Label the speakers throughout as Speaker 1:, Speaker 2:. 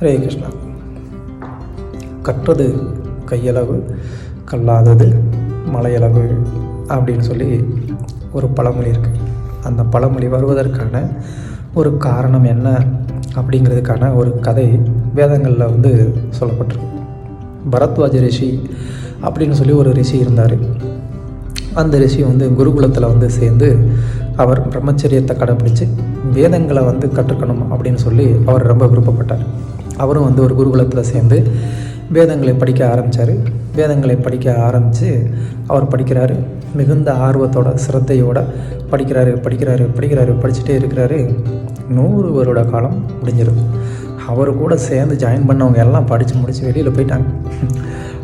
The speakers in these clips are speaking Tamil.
Speaker 1: ஹரே கிருஷ்ணா. கற்றது கையளவு கல்லாதது மலையளவு அப்படின்னு சொல்லி ஒரு பழமொழி இருக்குது அந்த பழமொழி வருவதற்கான ஒரு காரணம் என்ன அப்படிங்கிறதுக்கான ஒரு கதை வேதங்களில் வந்து சொல்லப்பட்டிருக்கு. பரத்வாஜ ரிஷி அப்படின்னு சொல்லி ஒரு ரிஷி இருந்தார். அந்த ரிஷி வந்து குருகுலத்தில் வந்து சேர்ந்து அவர் பிரம்மச்சரியத்தை கடைப்பிடிச்சு வேதங்களை வந்து கற்றுக்கணும் அப்படின்னு சொல்லி அவர் ரொம்ப விருப்பப்பட்டார். அவரும் வந்து ஒரு குருகுலத்தில் சேர்ந்து வேதங்களை படிக்க ஆரம்பித்தார் வேதங்களை படிக்க ஆரம்பித்து அவர் படிக்கிறாரு. மிகுந்த ஆர்வத்தோட சிரத்தையோட படிக்கிறாரு படிக்கிறாரு படிக்கிறாரு படிச்சுட்டே இருக்கிறாரு. நூறு வருட காலம் முடிஞ்சிருது. அவர் கூட சேர்ந்து ஜாயின் பண்ணவங்க எல்லாம் படித்து முடித்து வெளியில் போயிட்டாங்க.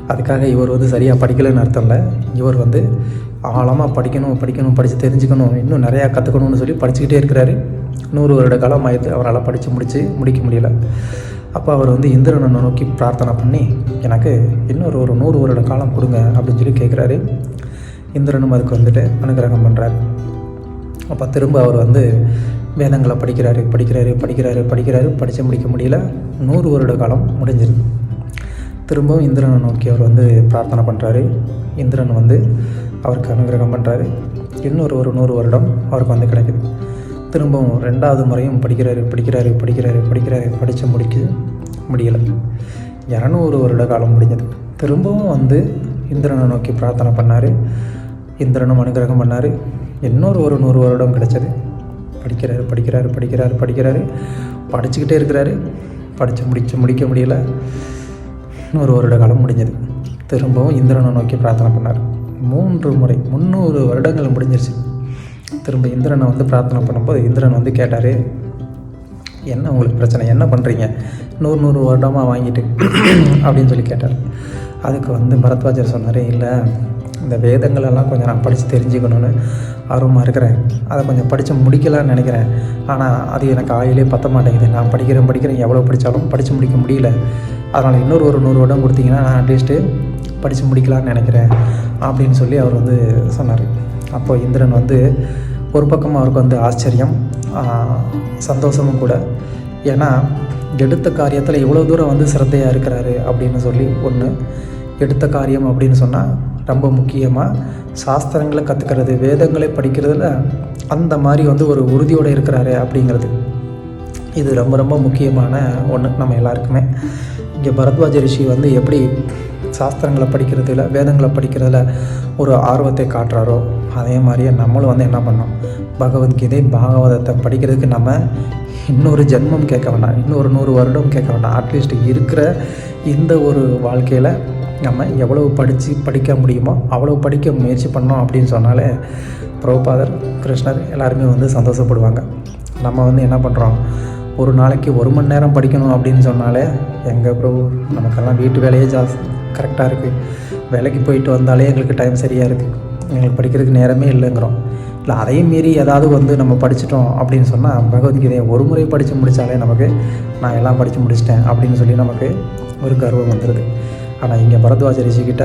Speaker 1: அதுக்காக இவர் வந்து சரியாக படிக்கலைன்னு அர்த்தம் இல்லை. இவர் வந்து ஆழமாக படிக்கணும் படிக்கணும் படித்து தெரிஞ்சுக்கணும். இன்னும் நிறையா கற்றுக்கணும்னு சொல்லி படிச்சுக்கிட்டே இருக்கிறாரு. நூறு வருட காலம் ஆயிடுது அவரால் படித்து முடித்து முடிக்க முடியல. அப்போ அவர் வந்து இந்திரனை நோக்கி பிரார்த்தனை பண்ணி எனக்கு இன்னொரு ஒரு நூறு வருட காலம் கொடுங்க அப்படின்னு சொல்லி கேட்குறாரு இந்திரனும் அதுக்கு வந்துட்டு அனுகிரகம் பண்ணுறாரு அப்போ திரும்ப அவர் வந்து வேதங்களை படிக்கிறாரு படிக்கிறாரு படிக்கிறாரு படிக்கிறாரு. படித்து முடிக்க முடியல. நூறு வருட காலம் முடிஞ்சிருது. திரும்பவும் இந்திரனை நோக்கி அவர் வந்து பிரார்த்தனை பண்ணுறாரு இந்திரன் வந்து அவருக்கு அனுகிரகம் பண்ணுறாரு இன்னொரு ஒரு நூறு வருடம் அவருக்கு வந்து கிடைக்குது. திரும்பவும் ரெண்டாவது முறையும் படிக்கிறாரு படிக்கிறாரு படிக்கிறாரு படிக்கிறாரு. படித்து முடிக்க முடியலை. இரநூறு வருட காலம் முடிஞ்சது. திரும்பவும் வந்து இந்திரனை நோக்கி பிரார்த்தனை பண்ணார். இந்திரனும் அனுகிரகம் பண்ணார். இன்னொரு ஒரு நூறு வருடம் கிடச்சது. படிக்கிறாரு படிக்கிறாரு படிக்கிறாரு படிக்கிறாரு. படிச்சுக்கிட்டே இருக்கிறாரு. படித்து முடிச்சு முடிக்க முடியல. நூறு வருட காலம் முடிஞ்சது. திரும்பவும் இந்திரனை நோக்கி பிரார்த்தனை பண்ணார். மூன்று முறை முந்நூறு வருடங்கள் முடிஞ்சிருச்சு. திரும்ப இந்திரனை வந்து பிரார்த்தனை பண்ணும்போது இந்திரன் வந்து கேட்டார் என்ன உங்களுக்கு பிரச்சனை? என்ன பண்ணுறீங்க நூறு நூறு வருடமாக வாங்கிட்டு அப்படின்னு சொல்லி கேட்டார். அதுக்கு வந்து பரத்வாஜர் சொன்னார் இல்லை இந்த வேதங்களெல்லாம் கொஞ்சம் நான் படித்து தெரிஞ்சுக்கணுன்னு ஆர்வமாக இருக்கிறேன். அதை கொஞ்சம் படித்து முடிக்கலான்னு நினைக்கிறேன். ஆனால் அது எனக்கு ஆயிலே பத்த மாட்டேங்குது. நான் படிக்கிறேன் படிக்கிறேன். எவ்வளோ படித்தாலும் படித்து முடிக்க முடியல. அதனால் இன்னொரு ஒரு நூறு வருடம் கொடுத்தீங்கன்னா நான் அட்லீஸ்ட்டு படித்து முடிக்கலான்னு நினைக்கிறேன் அப்படின்னு சொல்லி அவர் வந்து சொன்னார். அப்போது இந்திரன் வந்து ஒரு பக்கம் அவருக்கு வந்து ஆச்சரியம் சந்தோஷமும் கூட. ஏன்னா எடுத்த காரியத்தில் இவ்வளோ தூரம் வந்து சிரத்தையாக இருக்கிறாரு அப்படின்னு சொல்லி ஒன்று எடுத்த காரியம் அப்படின்னு சொன்னால் ரொம்ப முக்கியமாக சாஸ்திரங்களை கற்றுக்கிறது வேதங்களை படிக்கிறதுல அந்த மாதிரி வந்து ஒரு உறுதியோடு இருக்கிறாரு அப்படிங்கிறது. இது ரொம்ப ரொம்ப முக்கியமான ஒன்று நம்ம எல்லாருக்குமே. இங்கே பரத்வாஜ ரிஷி வந்து எப்படி சாஸ்திரங்களை படிக்கிறதுல வேதங்களை படிக்கிறதுல ஒரு ஆர்வத்தை காட்டுறாரோ அதே மாதிரியே நம்மளும் வந்து என்ன பண்ணோம் பகவத்கீதை பாகவதத்தை படிக்கிறதுக்கு நம்ம இன்னொரு ஜென்மம் கேட்க வேண்டாம். இன்னொரு நூறு வருடம் கேட்க வேண்டாம். அட்லீஸ்ட் இருக்கிற இந்த ஒரு வாழ்க்கையில் நம்ம எவ்வளவு படித்து படிக்க முடியுமோ அவ்வளோ படிக்க முயற்சி பண்ணோம் அப்படின்னு சொன்னாலே பிரபுபாதர் கிருஷ்ணர் எல்லாருமே வந்து சந்தோஷப்படுவாங்க. நம்ம வந்து என்ன பண்ணுறோம் ஒரு நாளைக்கு ஒரு மணி நேரம் படிக்கணும் அப்படின்னு சொன்னாலே எங்கள் ப்ரோ நமக்கெல்லாம் வீட்டு வேலையே ஜாஸ்தி. கரெக்டாக இருக்குது வேலைக்கு போயிட்டு வந்தாலே எங்களுக்கு டைம் சரியாக இருக்குது எங்களுக்கு படிக்கிறதுக்கு நேரமே இல்லைங்கிறோம். இல்லை அதையும் மீறி ஏதாவது வந்து நம்ம படிச்சிட்டோம் அப்படின்னு சொன்னால் பகவத்கீதையை ஒரு முறை படித்து முடித்தாலே நமக்கு நான் எல்லாம் படித்து முடிச்சிட்டேன் அப்படின்னு சொல்லி நமக்கு ஒரு கர்வம் வந்துடுது ஆனால் இங்கே பரத்வாஜ ரிஷிக்கிட்ட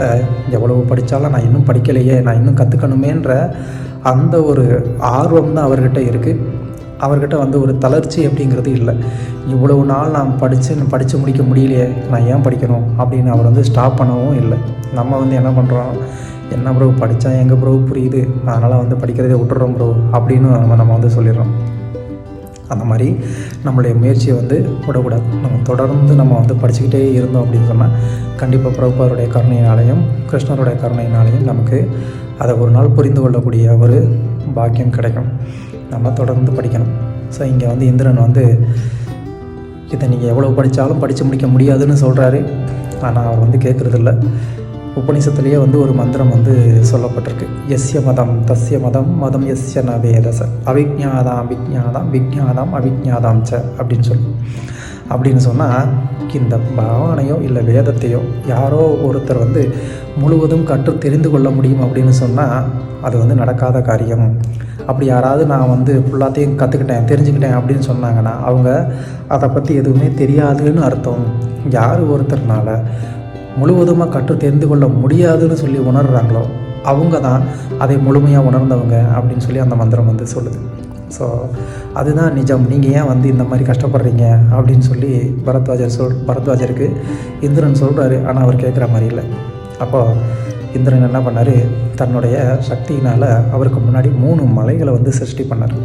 Speaker 1: எவ்வளவு படித்தாலும் நான் இன்னும் படிக்கலையே நான் இன்னும் கற்றுக்கணுமேன்ற அந்த ஒரு ஆர்வம் தான் அவர்கிட்ட இருக்குது அவர்கிட்ட வந்து ஒரு தளர்ச்சி அப்படிங்கிறது இல்லை. இவ்வளவு நாள் நான் படித்து படித்து முடிக்க முடியலையே நான் ஏன் படிக்கணும் அப்படின்னு அவர் வந்து ஸ்டாப் பண்ணவும் இல்லை. நம்ம வந்து என்ன பண்ணுறோம் என்ன ப்ரோ படித்தா எங்கள் ப்ரோ புரியுது? அதனால் வந்து படிக்கிறதே விட்டுறோம் ப்ரோ அப்படின்னு நம்ம நம்ம வந்து சொல்லிடுறோம். அந்த மாதிரி நம்மளுடைய முயற்சியை வந்து விடக்கூடாது. நம்ம தொடர்ந்து நம்ம வந்து படிச்சுக்கிட்டே இருந்தோம் அப்படின்னு சொன்னால் கண்டிப்பாக பிரபுபாருடைய கருணையினாலையும் கிருஷ்ணருடைய கருணையினாலையும் நமக்கு அதை ஒரு நாள் புரிந்து கொள்ளக்கூடிய ஒரு பாக்கியம் கிடைக்கும். நம்ம தொடர்ந்து படிக்கணும். ஸோ இங்கே வந்து இந்திரன் வந்து இதை நீங்கள் எவ்வளோ படித்தாலும் படித்து முடிக்க முடியாதுன்னு சொல்கிறாரு ஆனால் அவர் வந்து கேட்குறதில்ல உபநிஷத்துலேயே வந்து ஒரு மந்திரம் வந்து சொல்லப்பட்டிருக்கு. எஸ்ய மதம் தஸ்ய மதம் மதம் எஸ்ய ந வேதச அவிஜாதாம் விஜாதாம் விஜாதாம் அவிஜாதாம் ச அப்படின்னு சொல்லி. அப்படின்னு சொன்னால் இந்த பாவனையோ இல்லை வேதத்தையோ யாரோ ஒருத்தர் வந்து முழுவதும் கற்று தெரிந்து கொள்ள முடியும் அப்படின்னு சொன்னால் அது வந்து நடக்காத காரியம். அப்படி யாராவது நான் வந்து ஃபுல்லாத்தையும் கற்றுக்கிட்டேன் தெரிஞ்சுக்கிட்டேன் அப்படின்னு சொன்னாங்கன்னா அவங்க அதை பற்றி எதுவுமே தெரியாதுன்னு அர்த்தம். யார் ஒருத்தர்னால முழுவதுமாக கற்று தெரிந்து கொள்ள முடியாதுன்னு சொல்லி உணர்கிறாங்களோ அவங்க தான் அதை முழுமையாக உணர்ந்தவங்க அப்படின்னு சொல்லி அந்த மந்திரம் வந்து சொல்லுது. ஸோ அதுதான் நிஜம். நீங்கள் ஏன் வந்து இந்த மாதிரி கஷ்டப்படுறீங்க அப்படின்னு சொல்லி பரத்வாஜர் சொல் பரத்வாஜருக்கு இந்திரன் சொல்கிறாரு ஆனால் அவர் கேட்குற மாதிரி இல்லை. அப்போது இந்திரன் என்ன பண்ணார்? தன்னுடைய சக்தியினால் அவருக்கு முன்னாடி மூணு மலைகளை வந்து சிருஷ்டி பண்ணார்.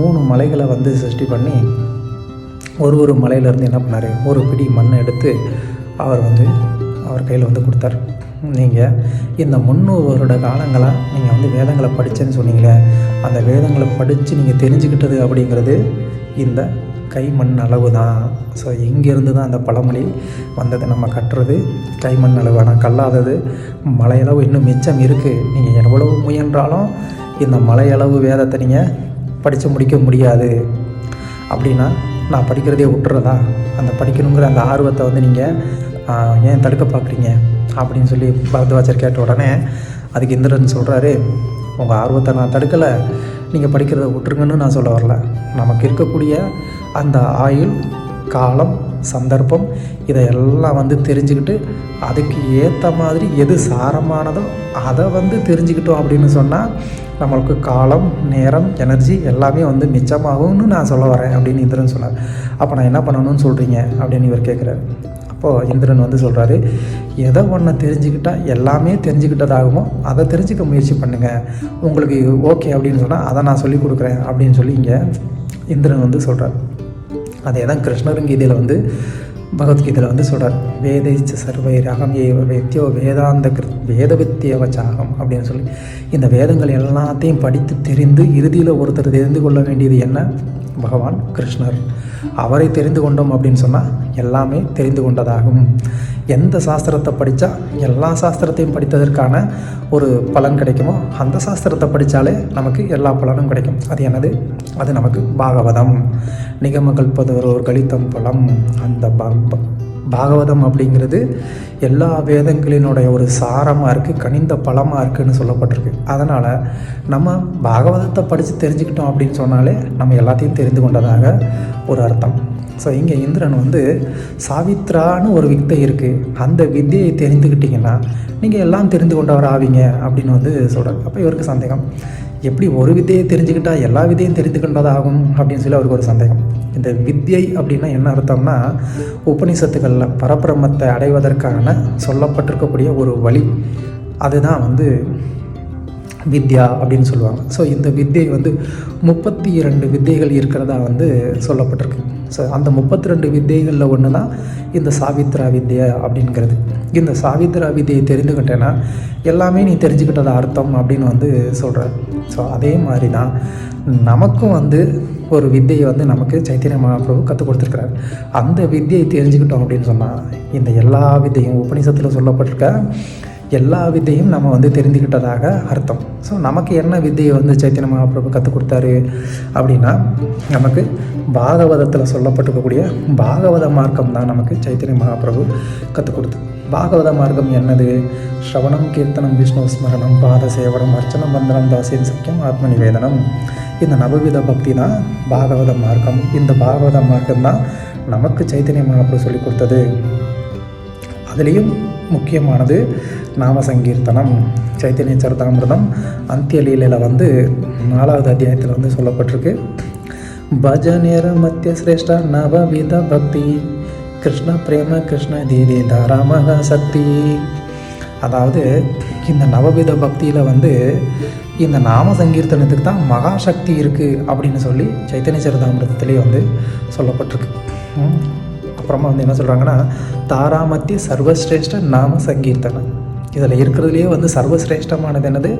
Speaker 1: மூணு மலைகளை வந்து சிருஷ்டி பண்ணி ஒரு ஒரு மலையிலேருந்து என்ன பண்ணார்? ஒரு பிடி மண்ணை எடுத்து அவர் வந்து அவர் கையில் வந்து கொடுத்தாரு. நீங்கள் இந்த முன்னூறுவரோட வருட காலங்களாக நீங்கள் வந்து வேதங்களை படித்தேன்னு சொன்னீங்களே அந்த வேதங்களை படித்து நீங்கள் தெரிஞ்சுக்கிட்டது அப்படிங்கிறது இந்த கைமண் அளவு தான் ஸோ இங்கேருந்து தான் அந்த பழமொழி வந்தது. நம்ம கட்டுறது கைமண் அளவு ஆனால் கல்லாதது. மலையளவு இன்னும் மிச்சம் இருக்குது நீங்கள் எவ்வளவு முயன்றாலும் இந்த மலையளவு வேதத்தை நீங்கள் படித்து முடிக்க முடியாது. அப்படின்னா நான் படிக்கிறதே விட்டுறதா அந்த படிக்கணுங்கிற அந்த ஆர்வத்தை வந்து நீங்கள் ஏன் தடுக்க பார்க்குறீங்க? அப்படின்னு சொல்லி பரத்வாஜர் கேட்ட உடனே அதுக்கு இந்திரன் சொல்கிறாரு உங்கள் ஆர்வத்தை நான் தடுக்கலை. நீங்கள் படிக்கிறத விட்டுருங்கன்னு நான் சொல்ல வரல. நமக்கு இருக்கக்கூடிய அந்த ஆயுள் காலம் சந்தர்ப்பம் இதையெல்லாம் வந்து தெரிஞ்சுக்கிட்டு அதுக்கு ஏற்ற மாதிரி எது சாரமானதோ அதை வந்து தெரிஞ்சுக்கிட்டோம் அப்படின்னு சொன்னால் நம்மளுக்கு காலம் நேரம் எனர்ஜி எல்லாமே வந்து மிச்சமாகும்னு நான் சொல்ல வரேன் அப்படின்னு இந்திரன் சொன்னார். அப்போ நான் என்ன பண்ணணும்னு சொல்கிறீங்க அப்படின்னு இவர் கேட்குறாரு அப்போது இந்திரன் வந்து சொல்கிறாரு எதை ஒன்று தெரிஞ்சுக்கிட்டால் எல்லாமே தெரிஞ்சுக்கிட்டதாகுமோ அதை தெரிஞ்சுக்க முயற்சி பண்ணுங்கள் உங்களுக்கு ஓகே அப்படின்னு சொன்னால் அதை நான் சொல்லி கொடுக்குறேன் அப்படின்னு சொல்லி இங்கே இந்திரன் வந்து சொல்கிறார் அதே தான் கிருஷ்ணரும் கீதையில் வந்து பகவத்கீதையில் வந்து சொல்கிறார் வேதைச்ச சர்வை ரகம் ஏ வேத்தியோ வேதாந்த கிருத் வேத வித்தியவச்சாகம் அப்படின்னு சொல்லி. இந்த வேதங்கள் எல்லாத்தையும் படித்து தெரிந்து இறுதியில் ஒருத்தர் தெரிந்து கொள்ள வேண்டியது என்ன? பகவான் கிருஷ்ணர். அவரை தெரிந்து கொண்டோம் அப்படின்னு சொன்னால் எல்லாமே தெரிந்து கொண்டதாகும். எந்த சாஸ்திரத்தை படித்தா எல்லா சாஸ்திரத்தையும் படித்ததற்கான ஒரு பலன் கிடைக்குமோ அந்த சாஸ்திரத்தை படித்தாலே நமக்கு எல்லா பலனும் கிடைக்கும். அது என்னது? அது நமக்கு பாகவதம். நிகம ஒரு கலித்தம் பலம். அந்த பாகவதம் அப்படிங்கிறது எல்லா வேதங்களினுடைய ஒரு சாரமாக இருக்குது கனிந்த பழமாக இருக்குதுன்னு சொல்லப்பட்டிருக்கு. அதனால் நம்ம பாகவதத்தை படித்து தெரிஞ்சுக்கிட்டோம் அப்படின்னு சொன்னாலே நம்ம எல்லாத்தையும் தெரிந்து கொண்டதாக ஒரு அர்த்தம். ஸோ இங்கே இந்திரன் வந்து சாவித்ரான்னு ஒரு வித்தை இருக்குது அந்த வித்தியை தெரிந்துக்கிட்டிங்கன்னா நீங்கள் எல்லாம் தெரிந்து கொண்டவர் ஆவீங்க அப்படின்னு வந்து சொல்கிறார் அப்போ இவருக்கு சந்தேகம். எப்படி ஒரு வித்தையை தெரிஞ்சுக்கிட்டால் எல்லா வித்தையும் தெரிந்து ஆகும் அப்படின்னு சொல்லி அவருக்கு ஒரு சந்தேகம். இந்த வித்யை அப்படின்னா என்ன அர்த்தம்னா உபநிஷத்துக்களில் பரபிரமத்தை அடைவதற்கான சொல்லப்பட்டிருக்கக்கூடிய ஒரு வழி. அதுதான் வந்து வித்யா அப்படின்னு சொல்லுவாங்க. ஸோ இந்த வித்தியை வந்து முப்பத்தி இரண்டு வித்தைகள் இருக்கிறதா வந்து சொல்லப்பட்டிருக்கு. ஸோ அந்த முப்பத்தி ரெண்டு வித்தைகளில் ஒன்று தான் இந்த சாவித்ரா வித்யா அப்படிங்கிறது. இந்த சாவித்ரா வித்தியை தெரிந்துக்கிட்டேன்னா எல்லாமே நீ தெரிஞ்சுக்கிட்டதை அர்த்தம் அப்படின்னு வந்து சொல்கிறார் ஸோ அதே மாதிரி தான் நமக்கும் வந்து ஒரு வித்தியை வந்து நமக்கு சைத்தன்ய மகாபிரபு கற்றுக் கொடுத்துருக்குறாரு. அந்த வித்தியை தெரிஞ்சுக்கிட்டோம் அப்படின்னு சொன்னால் இந்த எல்லா வித்தையும் உபநிஷத்தில் சொல்லப்பட்டிருக்க எல்லா வித்தையும் நம்ம வந்து தெரிஞ்சுக்கிட்டதாக அர்த்தம். ஸோ நமக்கு என்ன வித்தையை வந்து சைத்தன்ய மகாபிரபு கற்றுக் கொடுத்தாரு அப்படின்னா நமக்கு பாகவதத்தில் சொல்லப்பட்டிருக்கக்கூடிய பாகவத மார்க்கம் தான் நமக்கு சைத்தன்ய மகாபிரபு கற்றுக் கொடுத்து பாகவத மார்க்கம் என்னது? ஸ்ரவணம் கீர்த்தனம் விஷ்ணு ஸ்மரணம் பாத சேவனம் அர்ச்சனம் மந்திரம் தாசின் சக்கியம் ஆத்ம நிவேதனம். இந்த நவவித பக்தி தான் பாகவத மார்க்கம். இந்த பாகவத மார்க்கம் தான் நமக்கு சைத்தன்ய மகாபிரபு சொல்லிக் கொடுத்தது. அதுலேயும் முக்கியமானது நாம சங்கீர்த்தனம் சைத்தன்ய சரிதாமிரதம் அந்தியலீலையில் வந்து நாலாவது அத்தியாயத்தில் வந்து சொல்லப்பட்டிருக்கு. பஜனேர மத்திய சிரேஷ்ட நவவித பக்தி. கிருஷ்ண பிரேம கிருஷ்ண தீதி தாராமக சக்தி. அதாவது இந்த நவவித பக்தியில் வந்து இந்த நாம சங்கீர்த்தனத்துக்கு தான் மகாசக்தி இருக்குது அப்படின்னு சொல்லி சைத்தன்ய சரிதாமிரதத்திலே வந்து சொல்லப்பட்டிருக்கு. அப்புறமா வந்து என்ன சொல்கிறாங்கன்னா தாராமத்தி சர்வஸ்ரேஷ்ட நாம சங்கீர்த்தனம். இதில் இருக்கிறதுலேயே வந்து சர்வசிரேஷ்டமானது என்னது?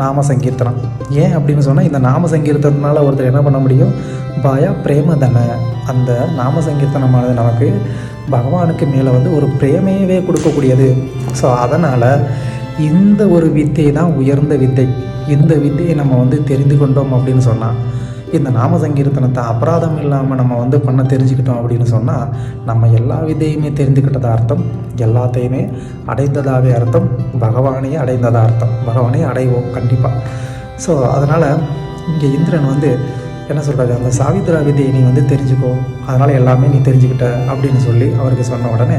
Speaker 1: நாம சங்கீர்த்தனம். ஏன் அப்படின்னு சொன்னால் இந்த நாம சங்கீர்த்தனத்தினால ஒருத்தர் என்ன பண்ண முடியும்? பாயா பிரேமதன அந்த நாம சங்கீர்த்தனமானது நமக்கு பகவானுக்கு மேலே வந்து ஒரு பிரேமையவே கொடுக்கக்கூடியது. ஸோ அதனால் இந்த ஒரு வித்தை தான் உயர்ந்த வித்தை. இந்த வித்தையை நம்ம வந்து தெரிந்து கொண்டோம் அப்படின்னு சொன்னால் இந்த நாம சங்கீர்த்தனத்தை அபராதம் இல்லாமல் நம்ம வந்து பண்ண தெரிஞ்சுக்கிட்டோம் அப்படின்னு சொன்னால் நம்ம எல்லா விதையுமே தெரிஞ்சுக்கிட்டதா அர்த்தம் எல்லாத்தையுமே அடைந்ததாகவே அர்த்தம் பகவானையே அடைந்ததா அர்த்தம் பகவானே அடைவோம் கண்டிப்பாக ஸோ அதனால் இங்கே இந்திரன் வந்து என்ன சொல்கிறாரு அந்த சாவித்ரா விதையை நீ வந்து தெரிஞ்சுக்கோ அதனால் எல்லாமே நீ தெரிஞ்சுக்கிட்ட அப்படின்னு சொல்லி அவருக்கு சொன்ன உடனே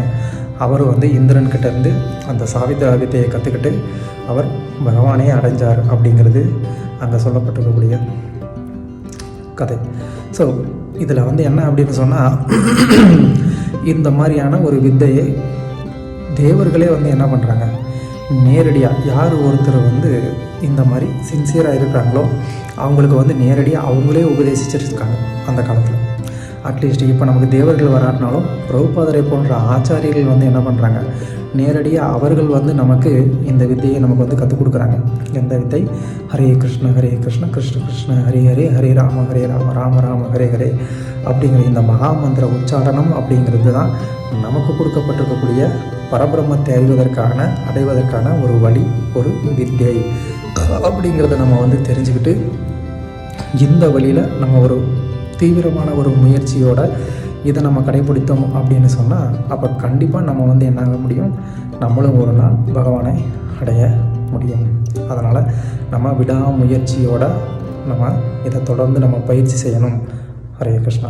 Speaker 1: அவர் வந்து இந்திரன்கிட்ட இருந்து அந்த சாவித்ரா வித்தையை கற்றுக்கிட்டு அவர் பகவானே அடைஞ்சார் அப்படிங்கிறது அங்கே சொல்லப்பட்டிருக்கக்கூடிய கதை. ஸோ இதில் வந்து என்ன அப்படின்னு சொன்னால் இந்த மாதிரியான ஒரு வித்தையை தேவர்களே வந்து என்ன பண்ணுறாங்க நேரடியாக யார் ஒருத்தர் வந்து இந்த மாதிரி சின்சியராக இருக்கிறாங்களோ அவங்களுக்கு வந்து நேரடியாக அவங்களே உபதேசிச்சிருக்காங்க அந்த காலத்தில். அட்லீஸ்ட் இப்போ நமக்கு தேவர்கள் வராட்டினாலும் பிரபுபாதரை போன்ற ஆச்சாரியர்கள் வந்து என்ன பண்ணுறாங்க நேரடியாக அவர்கள் வந்து நமக்கு இந்த வித்தையை நமக்கு வந்து கற்றுக் கொடுக்குறாங்க. எந்த வித்தை? ஹரே கிருஷ்ண ஹரே கிருஷ்ண கிருஷ்ண கிருஷ்ண ஹரே ஹரே ஹரே ராம ஹரே ராம ராம ராம ஹரே ஹரே அப்படிங்கிற இந்த மகா மந்திர உச்சாரணம் அப்படிங்கிறது தான் நமக்கு கொடுக்கப்பட்டிருக்கக்கூடிய பரபிரம்மத்தை அறிவதற்கான அடைவதற்கான ஒரு வழி ஒரு வித்தியை அப்படிங்கிறத நம்ம வந்து தெரிஞ்சுக்கிட்டு இந்த வழியில் நம்ம ஒரு தீவிரமான ஒரு முயற்சியோட இதை நம்ம கடைபிடித்தோம் அப்படின்னு சொன்னால் அப்போ கண்டிப்பாக நம்ம வந்து என்னாக முடியும்? நம்மளும் ஒரு நாள் பகவானை அடைய முடியும். அதனால் நம்ம விடாமுயற்சியோட நம்ம இதை தொடர்ந்து நம்ம பயிற்சி செய்யணும். ஹரே கிருஷ்ணா.